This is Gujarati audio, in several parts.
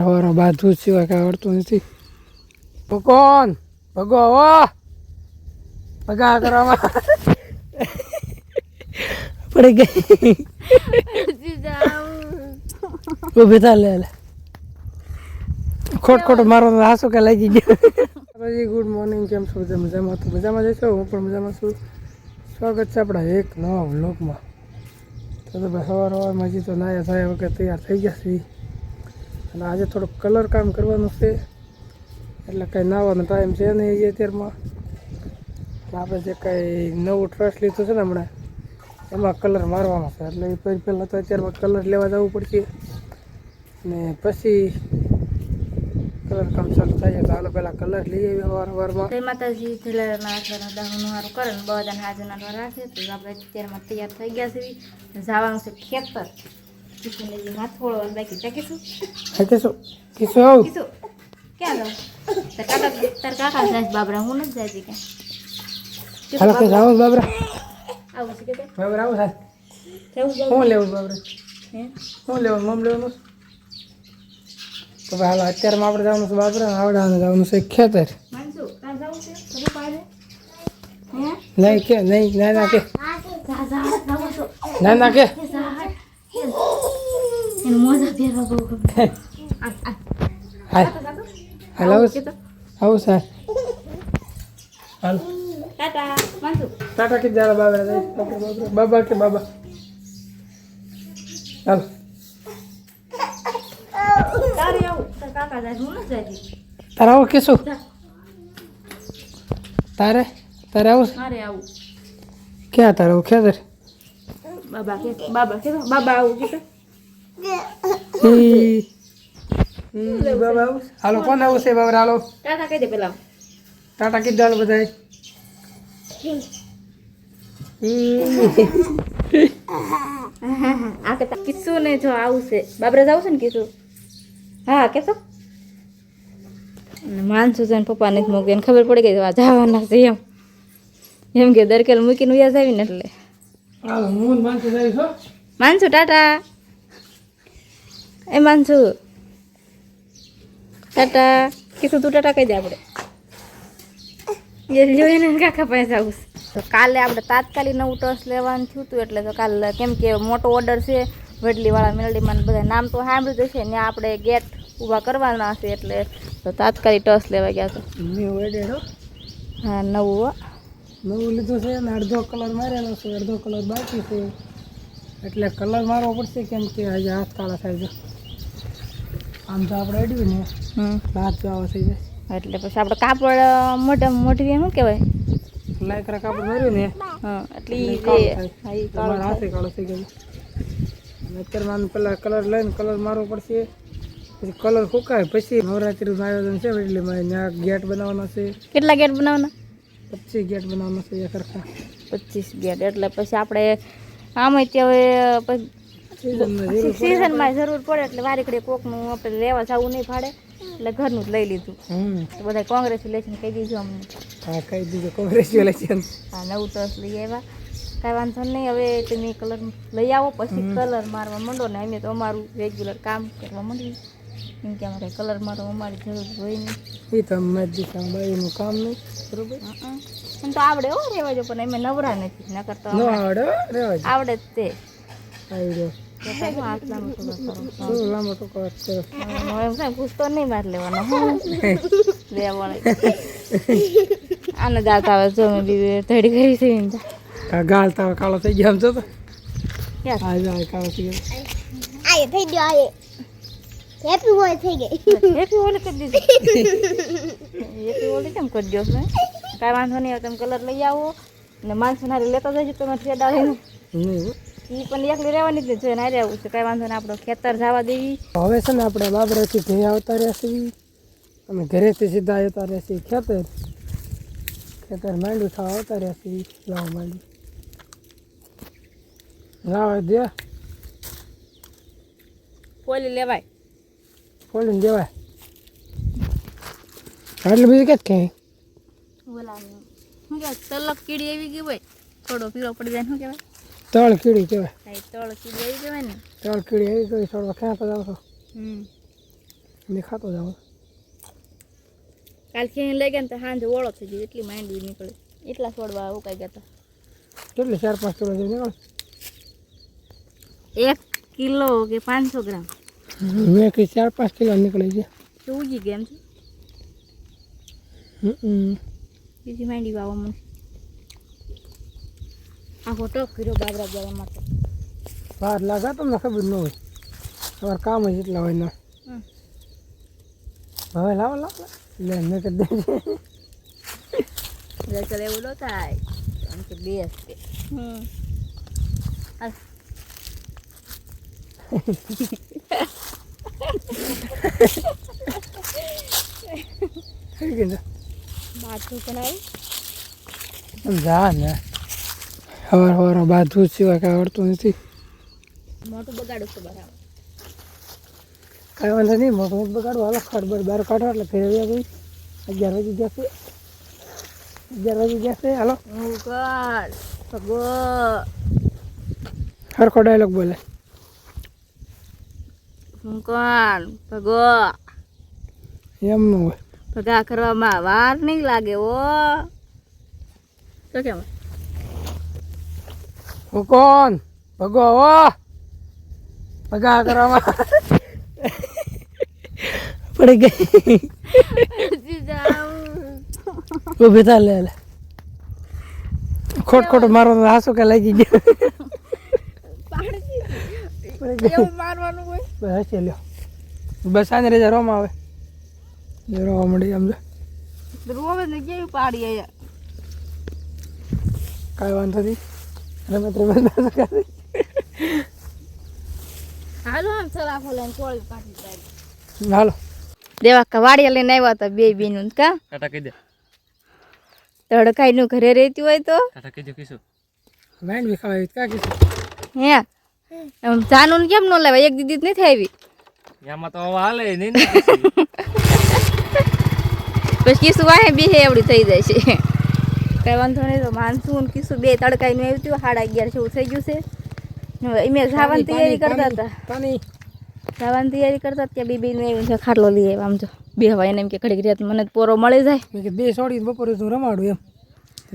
સવારે બાજુ સિવાય કાંઈ આવડતું નથી. ભગવાન ભગો હો ભગા કરવામાં. પડી ગઈ. ઊભી થા લે લે. ખોટ ખોટ મારો હાસો કે લાગી ગયો. પછી ગુડ મોર્નિંગ કેમ છો બધા? મજામાં? તો મજામાં જશો હું પણ મજામાં છું. સ્વાગત છે આપણા એક નવા વ્લોગમાં. તો તો ભાઈ સવાર સવારમાં હજી તો નાયા થયા વખત તૈયાર થઈ ગયા છીએ. અને આજે થોડુંક કલર કામ કરવાનું છે. એટલે કંઈ નાવાનો ટાઈમ છે નહીં હજી અત્યારમાં. આપણે જે કંઈ નવું ટ્રસ્ટ લીધું છે ને હમણાં, એમાં કલર મારવાનો છે. એટલે એ પહેલાં તો અત્યારમાં કલર લેવા જવું પડશે. ને પછી કલર કામ ચાલુ થાય તો હાલો પહેલાં કલર લઈ આવીએ વારંવારમાં. જય માતાજી આખરના દાહોનું હારું કરે ને બધાને હાજરના વાર રાખે તો આપણે અત્યારમાં તૈયાર થઈ ગયા છે જવાનું છે ખેતર. માથોળો અને બાકી હા કીશું કીશું આવું. કીધું. ક્યાં જાવ તાર કાકા તાર કાકા જાય બાબરા હું નથી જાય કે હાલો કે આવું બાબરા. આવું છે કે બાબરા આવું થાય. જવું જવું લેવું બાબરા? હે? મમ લેવાનું તો ભાઈ હાલો અત્યારમાં આપણે જવાનું છે બાબરા આવડાને જવાનું છે ખેતર. માનસુ તાર જવું છે? ખબર પાડે? હે? નહીં કે નહીં ના ના કે. જા જા જવું તો ના ના કે. એને મોજા પહેરવા બહુ ગમે આ આ હાલ આવું સર હાલ ટાટા માનસુ ટાટા કે જાડા બાબરા જાય બાબા કે બાબા હાલ તારે આવું તાર કાકા જાય હું નથી જતી તારે આવું કીશું તારે તારે આવું? મારે આવું ક્યાં તારે આવું ખેતર બાબા કે બાબા કે બાબા આવું કે બાબા? હાલો કોણ આવું બાબરા હાલો ટાટા કહી દે પેલા ટાટા કીધું હાલો બધાય આ કે કિસ્સુ ને જો આવશે બાબરા જાવ ને કિસ્સુ હા કે તો માનસું છે ને પપ્પા નથી મૂકી એને ખબર પડી ગઈ જવાના છે એમ એમ કે દરકેલ મૂકીને ઉયા જાવી ને એટલે ને માનસુ ટાટા. એ માનસુ ટાટા કીધું તું ટાટા કહી દે આપણે એ એને કાકા પાસે આવું તો કાલે આપણે તાત્કાલિક નવું ટસ લેવાનું થયું હતું એટલે તો કાલે કેમ કે મોટો ઓર્ડર છે વડલીવાળા મેલડીમાં બધા નામ તો સાંભળ્યું જ છે ને આપણે ગેટ ઊભા કરવાના છે એટલે તો તાત્કાલિક ટસ લેવા ગયા તો મેં વેડેડ હા નવું. નવું લીધું છે ને અડધો કલર મારેલો છે અડધો કલર બાકી છે એટલે કલર મારવો પડશે કેમ કે આજે હાથ કાળા થાય છે આમ તો આપણે અડ્યું ને રાત હાથ આવે થઈ જાય. એટલે પછી આપણે કાપડ મોટા મોટી શું કહેવાય? લાયકરા કાપડ ભર્યું ને હા એટલે જે કાળું હાથે કાળો થઈ ગયો. અત્યારમાં અત્યારે પેલા કલર લઈને કલર મારવો પડશે. પછી કલર ફૂકાય પછી નવરાત્રીનું આયોજન છે એટલે ત્યાં ગેટ બનાવવાનો છે. કેટલા ગેટ બનાવવાના? પચીસ ગેટ બનાવવાનો છે એ સરખા પચીસ ગેટ એટલે પછી આપણે આમ તે પડે. સિઝનમાં જરૂર પડે. એટલે વારી ઘડી કોકનું આપણે લેવા જવું નહીં ફાડે એટલે ઘરનું જ લઈ લીધું. તો બધા કોંગ્રેચ્યુલેશન કહી દીધું અમને. હા કહી દીધું કોંગ્રેચ્યુલેશન હા નવું ટસ લઈ આવ્યા. કાંઈ વાંધો નહીં હવે તમે કલર લઈ આવો પછી કલર મારવા માંડો ને અમે તો અમારું રેગ્યુલર કામ કરવા માંડીએ. કેમ કે અમારે કલર મારવા અમારી જરૂર હોય નહીં. એ તો અમે દીધા બાઈનું કામ નહીં બરોબર. એમ તો આવડે હો રહેવા જો પણ એમ નવરા નથી. ન કરતા આવડે જ. આવડે જ તે. આવી એમ પૂછતો નહીં માર લેવાનો હું લેવાનો આને દાંત આવે જો મેં બી ધડી કરી કાળો થઈ ગયો આમ તો આયે થઈ ગયો આયે હેપી બોય થઈ ગઈ હેપી હોલી કરી દીધી હેપી હોલી કેમ કરી દો ને કાંઈ વાંધો નહીં આવે તમે કલર લઈ આવો ને માણસો નારી લેતા જજો તમે ઠેડા લઈને. એ પણ એકલી રહેવાની જ જોઈને હારે આવું છે કાંઈ વાંધો નહીં આપણો ખેતર જવા દેવી. હવે છે ને આપણે બાબરાથી ઘરે આવતા રહ્યા છીએ અમે ઘરેથી સીધા આવતા રહ્યા છીએ ખેતર. ખેતર માંડું થવા આવતા રહ્યા છીએ લાવ માંડું લાવ દે. ફોલી લેવાય. ફોલીને દેવાય. આટલું બીજું ક્યાં ક્યાંય બોલા શું કહેવાય? તલક કીડી આવી ગઈ હોય થોડો પીળો પડી જાય શું કહેવાય? તળ કીડી કહેવાય. તળ કીડી આવી કહેવાય ને. તળ કીડી આવી કોઈ થોડો ક્યાં તો જાવ છો. ખાતો જાવ કાલ ખેંચી લઈ ગયા ને તો સાંજે ઓળો થઈ ગયો એટલી માંડવી નીકળી. એટલા છોડવા ઉકાઈ ગયા હતા કેટલી ચાર પાંચ કિલો જેવી નીકળે? એક કિલો કે પાંચસો ગ્રામ. મેં કઈ ચાર પાંચ કિલો નીકળી છે. તો ઉગી ગયા એમ છે. બીજી માંડી વાવવા મને આખો ટોપ કર્યો બાબરા જવા માટે. બહાર લાગા તમને ખબર ન હોય. તમારે કામ જ એટલા હોય ના. હમ. હવે લાવો લાવો લે મેં કરી દે. એટલે ચાલ એવું ન થાય. આમ કે બેસ તે હમ. હાલ. થઈ ગઈ ને. બાથું હવાર બાંધવું જા સિવાય કાંઈ આવડતું નથી. મોટું બગાડું છું બરાબર. કાંઈ વાંધો નહીં મોટું બગાડું હાલો ખડબડ બાર કાઢો એટલે ફેર આવ્યા ભાઈ અગિયાર વાગી જશે અગિયાર વાગી જશે હાલો. હરખો ડાયલોગ બોલે. હું કોણ ભગો. એમ ન હોય. ભગા કરવામાં વાર નહીં લાગે ઓ તો કેમ? કોણ ભગો ઓ ભગા કરવામાં. પડી ગઈ. ઊભી થા લે લે. ખોટ ખોટ મારો હાસુ કે લાગી ગયો? હસી લ્યો. બસ આને રેજા રોમાં આવે. રોવા મળી આમ જો. રોવે ને કેવી પાડી કાંઈ વાંધો નહીં. રમત રમત કરે હાલો આમ ચલા ફોલે કોળી કાઢી હાલો. દેવા કવાડિયા લઈને આવ્યા હતા બે બેનું કા? ટાટા કહી દે. તડકાઈ નું ઘરે રહેતી હોય તો? ટાટા કહી દે કીશું. વાઈન બી ખાવા કા કીધું હે? એમ જાનું કેમ ન લેવાય? એક દીદી જ નથી આવી. એમાં તો હાલે નહીં ને પછી શું વાહે બે એવડી થઈ જાય છે. કઈ વાંધો નહીં તો માનસું ને કીસું બે તડકાઈ નું આવ્યું હતું સાડા અગિયાર જેવું થઈ ગયું છે. અમે જવાની તૈયારી કરતા હતા. જવાની તૈયારી કરતા ત્યાં બીબી નું આવ્યું છે ખાટલો લઈ આવ્યો આમ જો. બે હવા એને એમ કે ઘડીક રેત મને પોરો મળી જાય. મેં કે બે સોડી બપોરે તું રમાડું એમ.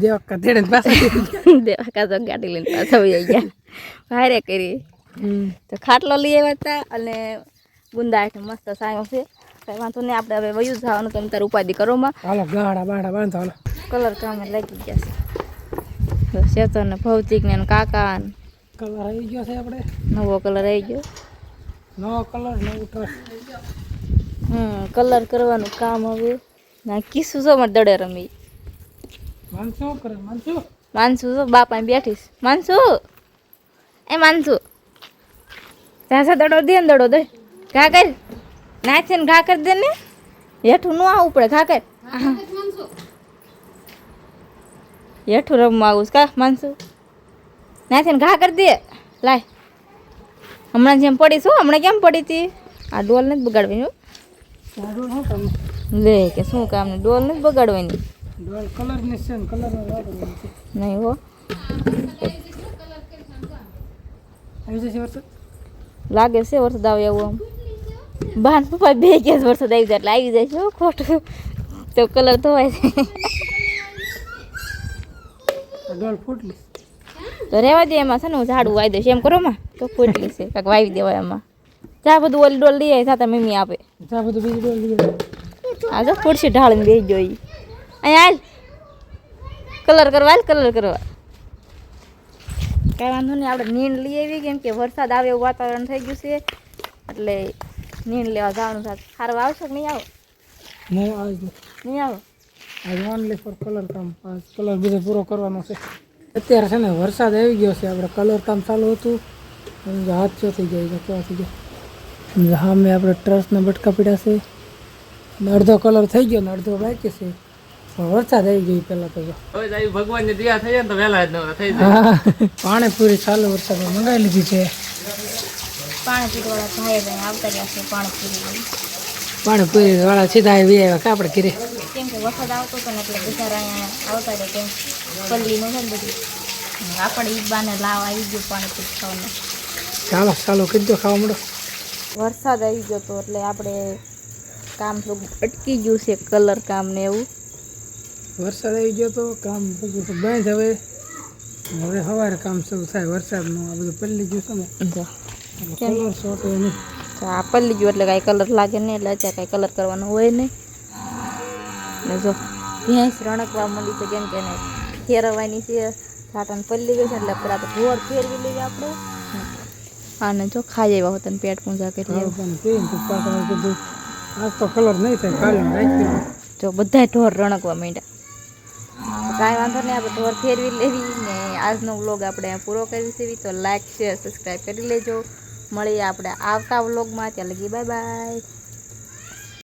દેવાકા તેડે પાછા દેવાકા તો ગાડી લઈને પાછા આવી ગયા. ભારે કરી. તો ખાટલો લઈ આવ્યા હતા અને ગુંદા હેઠળ મસ્ત સાયો છે. કઈ વાંધો નહીં આપણે હવે વયું જવાનું તમે તાર ઉપાધિ કરોમાં હાલો ગાડા બાડા બાંધો હાલો. કલર કામ લાગી ગયા છે. તો શેતર ને ભૌતિક ને કાકા ને કલર આવી ગયો છે આપણે. નવો કલર આવી ગયો. નવો કલર નવું ટ્રસ હમ કલર કરવાનું કામ હવે. ના કીસું છો મને દડે રમી. માનસુ કરે માનસુ. માનસુ છો બાપા બેઠીશ માનસુ! એ માનસુ! ત્યાં સા દડો દે ને દડો દે. ઘા કર. નાચે ને ઘા કરી દે ને. હેઠું ન આવવું પડે ઘા કર. હેઠું રમવા આવું છે. કા માનસું? નાથી ઘા કરી દે. લાય. હમણાં જેમ પડી છું હમણાં કેમ પડી હતી આ ડોલ નથી બગાડવાની શું લે કે શું કામ ને ડોલ નથી બગાડવાની. નહીં હો. લાગે છે વરસાદ આવે એવું આમ. બાન પપ્પા બે કેસ વરસાદ આવી જાય એટલે આવી જાય છે ખોટું. તો કલર ધોવાય છે. ડોલ ફૂટલી તો રહેવા દે એમાં છે ને હું ઝાડું વાવી દઈશ. એમ કરો માં તો ફૂટલી છે. કાંક વાવી દેવાય એમાં ચા બધું ઓલી ડોલ લઈ આવી સાથે મમ્મી આપે. ત્યાં બધું બીજી ડોલ લઈ આવે. આ જો ખુરશી ઢાળીને બેસી જોઈ અહીંયા હાલ. કલર કરવા હાલ કલર કરવા. કાંઈ વાંધો નહીં આપણે નીંદ લઈ આવી કેમ કે વરસાદ આવે એવું વાતાવરણ થઈ ગયું છે. એટલે નીંદ લેવા જવાનું સાથે સારું આવશે કે નહીં આવો? નહીં નહીં નહીં આવો? આજ ઓનલી ફોર કલર કામ કલર બધો પૂરો કરવાનો છે. અત્યારે છે ને વરસાદ આવી ગયો છે. આપણે કલર કામ ચાલુ હતું. સમજો હાથ ચો થઈ જાય કેવા થઈ ગયા સમજો સામે આપણે ટ્રસના બટકા પીડ્યા છે. અડધો કલર થઈ ગયો ને અડધો બાકી છે. પણ વરસાદ આવી ગયો પહેલાં તો જો. હવે તો ભગવાનની દયા થઈ જાય તો વહેલા જ નવરા થઈ જાય. હા પાણીપુરી ચાલુ વરસાદમાં મંગાવી લીધી છે. પાણી વાળા ભાઈ ભાઈ આવતા રહ્યા છે પાણી પૂરી વાળા સીધા આવી આવ્યા કાપડ ઘરે. કેમ કે વરસાદ આવતો હતો ને એટલે બધા અહીંયા આવતા રહ્યા કેમ પલ્લીનું છે ને બધું. આપણે ઈ બાને લાવ આવી ગયો પાણી ખાવાનું. ચાલો ચાલો કીધો ખાવા મળો. વરસાદ આવી ગયો હતો એટલે આપણે કામ થોડું અટકી ગયું છે કલર કામ ને એવું. વરસાદ આવી ગયો તો કામ બધું તો બંધ હવે. હવે સવારે કામ શરૂ થાય વરસાદનું આ બધું પલ્લી ગયું છે ને. કલર શોર્ટ નહીં. તો આ પલ્લી ગયું એટલે કાંઈ કલર લાગે નહીં એટલે અત્યારે કાંઈ કલર કરવાનો હોય નહીં. ને જો ભેંસ રણકવા મળી છે કેમ કે એને ફેરવવાની છે સાટાને પલ્લી ગઈ છે એટલે પેલા તો ઘોર ફેરવી લઈએ આપણે. અને જો ખાઈ આવ્યા હોત પેટ પૂંજા કરી આજ તો કલર નહીં થાય કાલે જો બધા ઢોર રણકવા માંડ્યા. કાંઈ વાંધો નહીં આપણે ઢોર ફેરવી લેવી ને આજનો વ્લોગ આપણે પૂરો કરી દેવી તો લાઈક શેર સબસ્ક્રાઈબ કરી લેજો. મળીએ આપણે આવતા વ્લોગમાં ત્યાં લગી બાય બાય